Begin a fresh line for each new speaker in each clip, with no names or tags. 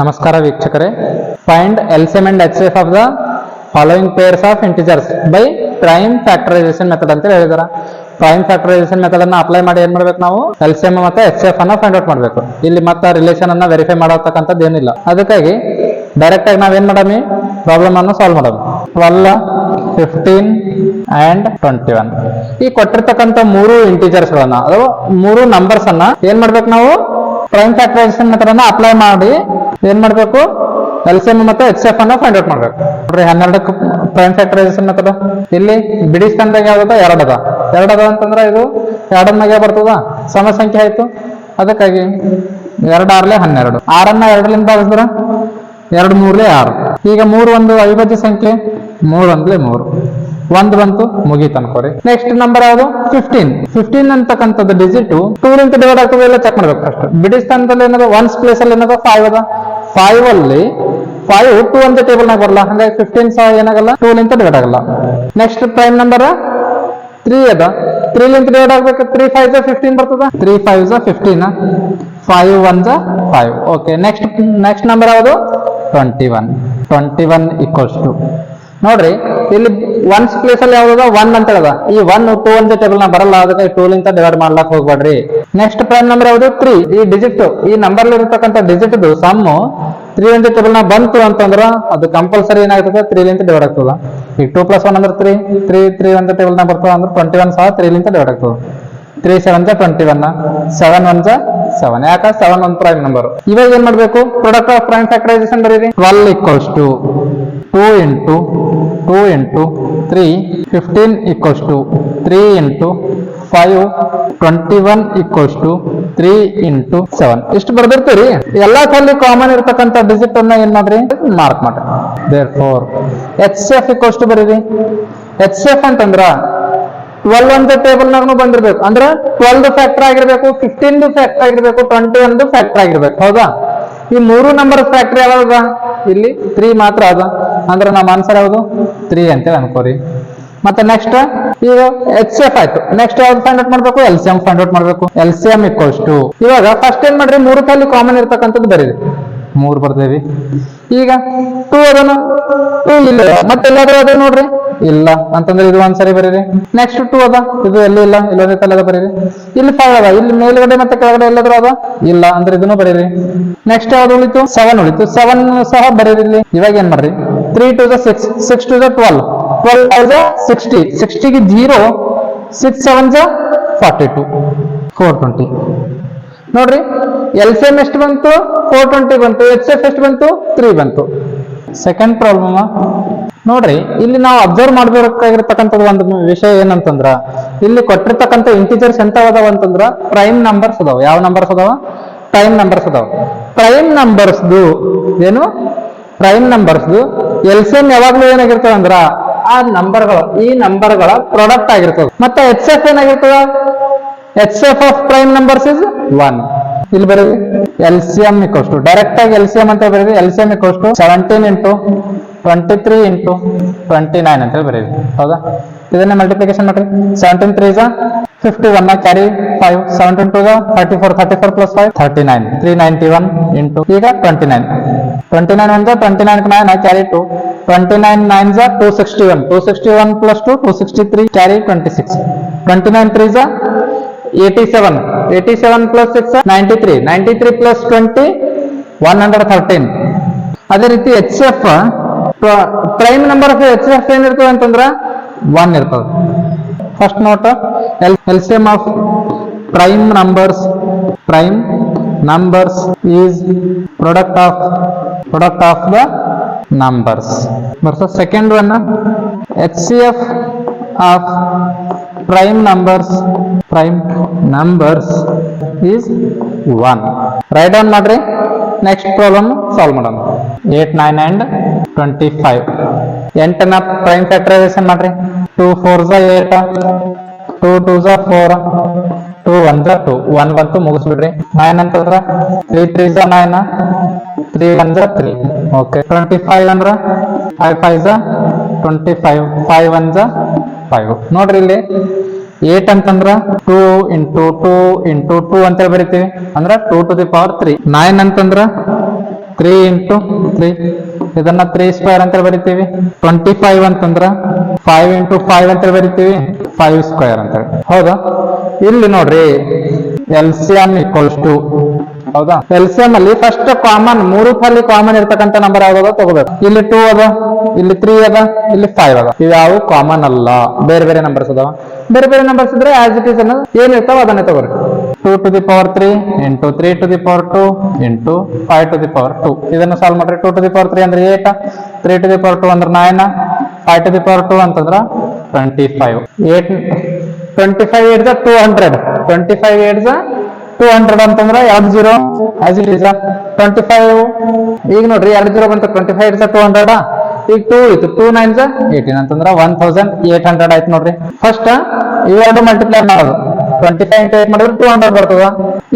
ನಮಸ್ಕಾರ ವೀಕ್ಷಕರೇ. Find LCM and H F of the following pairs of integers by prime factorisation method ಅಂತ ಹೇಳಿದಾರ. Prime factorisation method ಅನ್ನ apply ಮಾಡಿ ಏನ್ ಮಾಡ್ಬೇಕು ನಾವು? ಎಲ್ಸಿಎಂ ಮತ್ತೆ ಎಚ್ ಎಫ್ ಅನ್ನ ಫೈಂಡ್ ಔಟ್ ಮಾಡಬೇಕು. ಇಲ್ಲಿ ಮತ್ತೆ ರಿಲೇಷನ್ ಅನ್ನ ವೆರಿಫೈ ಮಾಡತಕ್ಕಂಥದ್ದು ಏನಿಲ್ಲ. ಅದಕ್ಕಾಗಿ ಡೈರೆಕ್ಟ್ ಆಗಿ ನಾವೇನ್ ಮಾಡಮಿ? ಪ್ರಾಬ್ಲಮ್ ಅನ್ನು solve madam. Twelve fifteen and twenty one ಈ ಕೊಟ್ಟಿರ್ತಕ್ಕಂಥ ಮೂರು ಇಂಟಿಜರ್ಸ್ ಗಳನ್ನ, ಅಥವಾ ಮೂರು ನಂಬರ್ಸ್ ಅನ್ನ ಏನ್ ಮಾಡ್ಬೇಕು ನಾವು? ಪ್ರೈಮ್ ಫ್ಯಾಕ್ಟರೈಸೇಷನ್ ಮೆಥಡ್ ಅನ್ನ ಅಪ್ಲೈ ಮಾಡಿ ಏನ್ ಮಾಡ್ಬೇಕು? ಎಲ್ ಸಿ ಎಂ ಮತ್ತೆ ಎಚ್ ಎಫ್ ಅನ್ನ ಫೈಂಡ್ ಔಟ್ ಮಾಡ್ಬೇಕು. ನೋಡ್ರಿ, ಹನ್ನೆರಡಕ್ಕೆ ಪ್ರೈಮ್ ಫ್ಯಾಕ್ಟರೈಸೇಷನ್ ಅದ ಇಲ್ಲಿ ಬಿಡಿ ಸ್ಥಾನದಾಗ ಯಾವ್ದದ ಎರಡದ ಎರಡದ ಅಂತಂದ್ರೆ ಇದು ಎರಡನ್ನಾಗೆ ಬರ್ತದ? ಸಮ ಸಂಖ್ಯೆ ಆಯ್ತು. ಅದಕ್ಕಾಗಿ ಎರಡು ಆರ್ಲೆ ಹನ್ನೆರಡು. ಆರನ್ನ ಎರಡರಿಂದ ಭಾಗಿಸಿದ್ರ? ಎರಡು ಮೂರ್ಲೆ ಆರು. ಈಗ ಮೂರು ಒಂದು ಅವಿಭಾಜ್ಯ ಸಂಖ್ಯೆ. ಮೂರು ಅಂದ್ಲೆ ಮೂರು. ಒಂದು ಬಂತು ಮುಗೀತು ಅನ್ಕೋರಿ. ನೆಕ್ಸ್ಟ್ ನಂಬರ್ ಯಾವುದು? ಫಿಫ್ಟೀನ್ ಫಿಫ್ಟೀನ್ ಅಂತಕ್ಕಂಥದ್ದು ಡಿಜಿಟ್ ಟೂ ಲಿಂತ ಡಿವೈಡ್ ಆಗ್ತದೆ ಎಲ್ಲ ಚೆಕ್ ಮಾಡ್ಬೇಕು ಅಷ್ಟು. ಬಿಡಿ ಸ್ಥಾನದಲ್ಲಿ ಏನದ? ಒನ್ಸ್ ಪ್ಲೇಸ್ ಅಲ್ಲಿ ಏನದ? ಫೈವ್ ಅದ. ಫೈವ್ ಅಲ್ಲಿ ಫೈವ್ ಟೂ ಅಂತ ಟೇಬಲ್ ನಾಗ ಬರಲ್ಲ ಅಂದ್ರೆ ಫಿಫ್ಟೀನ್ ಸಹ ಏನಾಗಲ್ಲ? ಟೂ ಲಿಂತ ಡಿವೈಡ್ ಆಗಲ್ಲ. ನೆಕ್ಸ್ಟ್ ಪ್ರೈಮ್ ನಂಬರ್ ತ್ರೀ ಅದ. ತ್ರೀ ಲಿಂತ ಡಿವೈಡ್ ಆಗ್ಬೇಕು. ತ್ರೀ ಫೈವ್ ಫಿಫ್ಟೀನ್ ಬರ್ತದ? Three five fifteen five one five okay next next number ಯಾವುದು twenty one twenty one equals to ನೋಡ್ರಿ, ಇಲ್ಲಿ ಒನ್ಸ್ ಪ್ಲೇಸ್ ಅಲ್ಲಿ ಯಾವ್ದದ? ಒನ್ ಅಂತ ಹೇಳದ. ಈ ಒನ್ ಟೂ ಅಂತ ಟೇಬಲ್ನ ಬರಲ್ಲ. ಅದಕ್ಕೆ ಟೂ ಲಿಂತ ಡಿವೈಡ್ ಮಾಡ್ಲಾಕ್ ಹೋಗ್ಬೇಡ್ರಿ. ನೆಕ್ಸ್ಟ್ ಪ್ರೈಮ್ ನಂಬರ್ ಯಾವುದು? ತ್ರೀ ಈ ಡಿಜಿಟ್ ಈ ನಂಬರ್ ಇರತಕ್ಕಂಥ ಡಿಜಿಟ್ ಸಮ್ ತ್ರೀ ಇಂಟು ಟೇಬಲ್ನ ಬಂತು ಅಂತಂದ್ರ ಅದು ಕಂಪಲ್ಸರಿ ಏನಾಗ್ತದೆ? ತ್ರೀ ಲಿಂತ ಡಿವೈಡ್ ಆಗ್ತದ. ಈಗ ಟೂ ಪ್ಲಸ್ ಒನ್ ಅಂದ್ರೆ ತ್ರೀ ತ್ರೀ ತ್ರೀ ಒಂದು ಟೇಬಲ್ನ ಬರ್ತದ ಅಂದ್ರೆ ಟ್ವೆಂಟಿ ಒನ್ ಸಹ ತ್ರೀ ಲಿಂತ ಡಿವೈಡ್ ಆಗ್ತದೆ. ತ್ರೀ ಸೆವೆನ್ ಜ ಟ್ವೆಂಟಿ ಒನ್ ಸೆವೆನ್ ಒನ್ ಜ ಸೆವೆನ್ ಯಾಕ? ಸೆವೆನ್ ಒನ್ ಪ್ರೈಮ್ ನಂಬರ್ ಇವಾಗ ಏನ್ ಮಾಡ್ಬೇಕು? ಪ್ರೊಡಕ್ಟ್ ಆಫ್ ಪ್ರೈಮ್ ಫ್ಯಾಕ್ಟರೈಸೇಷನ್ ಬರೀರಿ. Twelve equals to two into two into three fifteen equals to three into five twenty one equals to three into seven ಇಷ್ಟು ಬರ್ದಿರ್ತೀರಿ? ಎಲ್ಲಾ ಕಲ್ಲಿ ಕಾಮನ್ ಇರ್ತಕ್ಕಂಥ ಡಿಜಿಟ್ ಅನ್ನ ಏನ್ ಮಾಡ್ರಿ? ಮಾರ್ಕ್ ಮಾಡ್ರಿ. Therefore H F equals to ಬರೀರಿ. ಎಚ್ ಎಫ್ ಅಂತಂದ್ರ ಟ್ವೆಲ್ ಒಂದು ಟೇಬಲ್ ನಾಗೂ ಬಂದಿರ್ಬೇಕು. ಅಂದ್ರೆ ಟ್ವೆಲ್ ಫ್ಯಾಕ್ಟರ್ ಆಗಿರ್ಬೇಕು ಫಿಫ್ಟೀನ್ ಫ್ಯಾಕ್ಟರ್ ಆಗಿರ್ಬೇಕು ಟ್ವೆಂಟಿ ಒಂದು ಫ್ಯಾಕ್ಟರ್ ಆಗಿರ್ಬೇಕು. ಹೌದಾ? ಈ ಮೂರು ನಂಬರ್ ಫ್ಯಾಕ್ಟರಿ ಯಾವಾಗ? ಇಲ್ಲಿ ತ್ರೀ ಮಾತ್ರ ಅದ. ಅಂದ್ರೆ ನಮ್ಮ ಆನ್ಸರ್ ಯಾವುದು? ತ್ರೀ ಅಂತೇಳಿ ಅನ್ಕೋರಿ. ಮತ್ತೆ ನೆಕ್ಸ್ಟ್ ಈಗ ಎಚ್ ಎಫ್ ಆಯ್ತು. ನೆಕ್ಸ್ಟ್ ಯಾವ್ದು ಫೈಂಡ್ ಔಟ್ ಮಾಡ್ಬೇಕು? L C M find out ಮಾಡ್ಬೇಕು. L C M equals to ಇವಾಗ ಫಸ್ಟ್ ಏನ್ ಮಾಡ್ರಿ? ಮೂರು ತಾಲಿ ಕಾಮನ್ ಇರ್ತಕ್ಕಂಥದ್ದು ಬರೀರಿ. ಮೂರು ಬರ್ತೇವಿ ಈಗ ಟೂ ಅದನ್ನು ಟೂ ಇಲ್ಲ. ಮತ್ತೆಲ್ಲಾದ್ರೂ ಅದೇ ನೋಡ್ರಿ. ಇಲ್ಲ. ಅಂತಂದ್ರೆ ಇದು ಒಂದ್ಸರಿ ಬರೀರಿ. ನೆಕ್ಸ್ಟ್ ಟೂ ಅದ. ಇದು ಎಲ್ಲಿ ಇಲ್ಲ? ಇಲ್ಲೊಂದೇ ತಲೆ ಅದ ಬರೀರಿ. ಇಲ್ಲಿ ಫೈವ್ ಅದ. ಇಲ್ಲಿ ಮೇಲ್ಗಡೆ ಮತ್ತೆ ಕೆಳಗಡೆ ಎಲ್ಲಾದ್ರೂ ಅದ? ಇಲ್ಲ. ಅಂದ್ರೆ ಇದನ್ನು ಬರೀರಿ. ನೆಕ್ಸ್ಟ್ ಯಾವ್ದು ಉಳಿತು? ಸೆವೆನ್ ಉಳಿತು. ಸೆವೆನ್ ಸಹ ಬರೀರಿ ಇವಾಗ ಏನ್ ಮಾಡ್ರಿ? Three to the six six to the twelve five sixty ಸಿಕ್ಸ್ಟಿಗೆ zero six seven two four twenty ನೋಡ್ರಿ ಎಲ್ ಸಿ ಎಂ ಎಷ್ಟು ಬಂತು? ಫೋರ್ ಟ್ವೆಂಟಿ ಬಂತು. ಎಚ್ ಎಫ್ ಎಷ್ಟು ಬಂತು? ತ್ರೀ ಬಂತು. ಸೆಕೆಂಡ್ ಪ್ರಾಬ್ಲಮ್ ನೋಡ್ರಿ, ಇಲ್ಲಿ ನಾವು ಅಬ್ಸರ್ವ್ ಮಾಡ್ಬೇಕಾಗಿರ್ತಕ್ಕಂಥದ್ದು ಒಂದು ವಿಷಯ ಏನಂತಂದ್ರ, ಇಲ್ಲಿ ಕೊಟ್ಟಿರ್ತಕ್ಕಂಥ ಇಂಟಿಜರ್ಸ್ ಎಂತ ಅದಾವ ಅಂತಂದ್ರ ಪ್ರೈಮ್ ನಂಬರ್ಸ್ ಅದಾವ. ಯಾವ ನಂಬರ್ಸ್ ಅದಾವ? ಪ್ರೈಮ್ ನಂಬರ್ಸ್ ಅದಾವ. ಪ್ರೈಮ್ ನಂಬರ್ಸ್ದು ಏನು? ಪ್ರೈಮ್ ನಂಬರ್ಸ್ದು ಎಲ್ ಸಿ ಎಂ ಯಾವಾಗ್ಲೂ ಏನಾಗಿರ್ತದ ಅಂದ್ರ ಆ ನಂಬರ್ಗಳು ಈ ನಂಬರ್ಗಳ ಪ್ರಾಡಕ್ಟ್ ಆಗಿರ್ತದೆ. ಮತ್ತೆ ಎಚ್ ಎಫ್ ಏನಾಗಿರ್ತದ? H F of prime numbers is one ಇಲ್ಲಿ ಬರೀ L C M equals to direct ಆಗಿ ಎಲ್ ಸಿ ಎಂ ಅಂತ ಬರೀ L C M equals to seventeen into twenty three into twenty nine ಅಂತ ಬರೀರಿ. ಹೌದಾ? ಇದನ್ನ ಮಲ್ಟಿಪ್ಲಿಕೇಶನ್ ಮಾಡ್ರಿ. ಸೆವೆಂಟೀನ್ ತ್ರೀ ಜ fifty one carry five seventeen two thirty four thirty four plus five thirty nine three ninety one into ಈಗ twenty nine twenty nine ಜ twenty nine nine carry two twenty nine nine ಜ sixty one two sixty one plus two sixty three carry twenty six twenty nine seven seven plus six ninety three ninety three plus twenty one ಅದೇ ರೀತಿ H F prime number of H F ಏನಿರ್ತದೆ ಅಂತಂದ್ರ one ಇರ್ತದೆ. First note L L C M of prime numbers prime numbers is product of product of the numbers versus second one HCF of prime numbers prime numbers is 1 write down ಮಾಡ್ರಿ next problem solve ಮಾಡೋಣ eight nine and twenty five ಎಂಟನ prime factorisation ಮಾಡ್ರಿ two four ಝ eight two two ಝ four two one ಝ two one ಬಂತು ಮುಗಿಸ್ಬಿಡ್ರಿ nine ಅಂತಂದ್ರ three three ಝ nine three one three okay twenty five ಅಂದ್ರ five five ಝ twenty five five one five ನೋಡ್ರಿ ಇಲ್ಲಿ ಏಟ್ ಅಂತಂದ್ರ two into two into two ಅಂತೇಳಿ ಬರಿತೀವಿ. ಅಂದ್ರ two to the power three nine ಅಂತಂದ್ರ ತ್ರೀ ಇಂಟು ತ್ರೀ ಇದನ್ನ three square ಅಂತ ಬರಿತೀವಿ. ಟ್ವೆಂಟಿ ಫೈವ್ ಅಂತಂದ್ರ ಫೈವ್ ಇಂಟು ಫೈವ್ ಅಂತ ಬರಿತೀವಿ. ಫೈವ್ ಸ್ಕ್ವೇರ್ ಅಂತ ಹೌದಾ? ಇಲ್ಲಿ ನೋಡ್ರಿ L C M equals to ಹೌದಾ? ಎಲ್ ಸಿ ಅಲ್ಲಿ ಫಸ್ಟ್ ಕಾಮನ್ ಮೂರು ಫಲ್ಲಿ ಕಾಮನ್ ಇರ್ತಕ್ಕಂತ ನಂಬರ್ ಯಾವ್ದು ತಗೋಬೇಕು. ಇಲ್ಲಿ ಟೂ ಅದ, ಇಲ್ಲಿ ತ್ರೀ ಅದ, ಇಲ್ಲಿ ಫೈವ್ ಅದ. ಇವ್ಯಾವು ಕಾಮನ್ ಅಲ್ಲ. ಬೇರೆ ಬೇರೆ ನಂಬರ್ಸ್ ಅದಾವ? ಬೇರೆ ಬೇರೆ ನಂಬರ್ಸ್ ಇದ್ರೆ ಆಸ್ ಇಟ್ ಇಸ್ ಅನ್ನೋದು ಏನ್ ಇರ್ತಾವ ಅದನ್ನೇ ತಗೋರಿ. Two to the power three into three to the power two into five to the power two ಇದನ್ನು ಸಾಲ್ವ್ ಮಾಡ್ರಿ two to the power three ಅಂದ್ರೆ eight? Three to the power two ಅಂದ್ರೆ nine five to the power two ಅಂತಂದ್ರ twenty five eight twenty five eights two hundred twenty five eights two hundred ಅಂತಂದ್ರೆ ಎರಡು zero as twenty five ಈಗ ನೋಡ್ರಿ, ಎರಡು zero ಬಂತು twenty five it's two hundred ಈಗ two ಇತ್ತು ಟೂ ನೈನ್ ಏಯ್ಟೀನ್ ಅಂತಂದ್ರೆ ಒನ್ ತೌಸಂಡ್ ಏಟ್ ಹಂಡ್ರೆಡ್ ಆಯ್ತು ನೋಡ್ರಿ. ಫಸ್ಟ್ ಇವೆರಡು ಮಲ್ಟಿಪ್ಲೈ ಮಾಡೋದು. ಟ್ವೆಂಟಿ ಫೈವ್ ಇಂಟು ಏಟ್ ಮಾಡಿದ್ರೆ ಟೂ ಹಂಡ್ರೆಡ್ ಬರ್ತದ.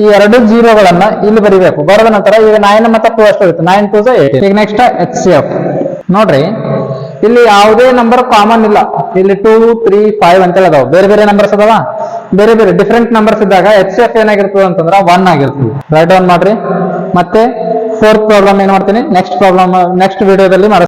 ಈ ಎರಡು ಜೀರೋಗಳನ್ನ ಇಲ್ಲಿ ಬರಿಬೇಕು. ಬರೆದ ನಂತರ ಈಗ ನೈನ್ ಮತ್ತೆ ಟೂ ಅಷ್ಟು ಇರುತ್ತೆ. ನೈನ್ ಟೂ ಏಟ್ ಈಗ ನೆಕ್ಸ್ಟ್ ಎಚ್ ಸಿ ಎಫ್ ನೋಡ್ರಿ, ಇಲ್ಲಿ ಯಾವುದೇ ನಂಬರ್ ಕಾಮನ್ ಇಲ್ಲ. ಇಲ್ಲಿ ಟೂ ತ್ರೀ ಫೈವ್ ಅಂತೇಳಿ ಅದಾವ. ಬೇರೆ ಬೇರೆ ನಂಬರ್ಸ್ ಅದಾವ. ಬೇರೆ ಬೇರೆ ಡಿಫ್ರೆಂಟ್ ನಂಬರ್ಸ್ ಇದ್ದಾಗ ಎಚ್ ಎಫ್ ಏನಾಗಿರ್ತದೆ ಅಂತಂದ್ರೆ ಒನ್ ಆಗಿರ್ತದೆ. ರೈಟ್ ಡೌನ್ ಮಾಡ್ರಿ. ಮತ್ತೆ ಫೋರ್ತ್ ಪ್ರಾಬ್ಲಮ್ ಏನ್ ಮಾಡ್ತೀನಿ? ನೆಕ್ಸ್ಟ್ ಪ್ರಾಬ್ಲಮ್ ನೆಕ್ಸ್ಟ್ ವಿಡಿಯೋದಲ್ಲಿ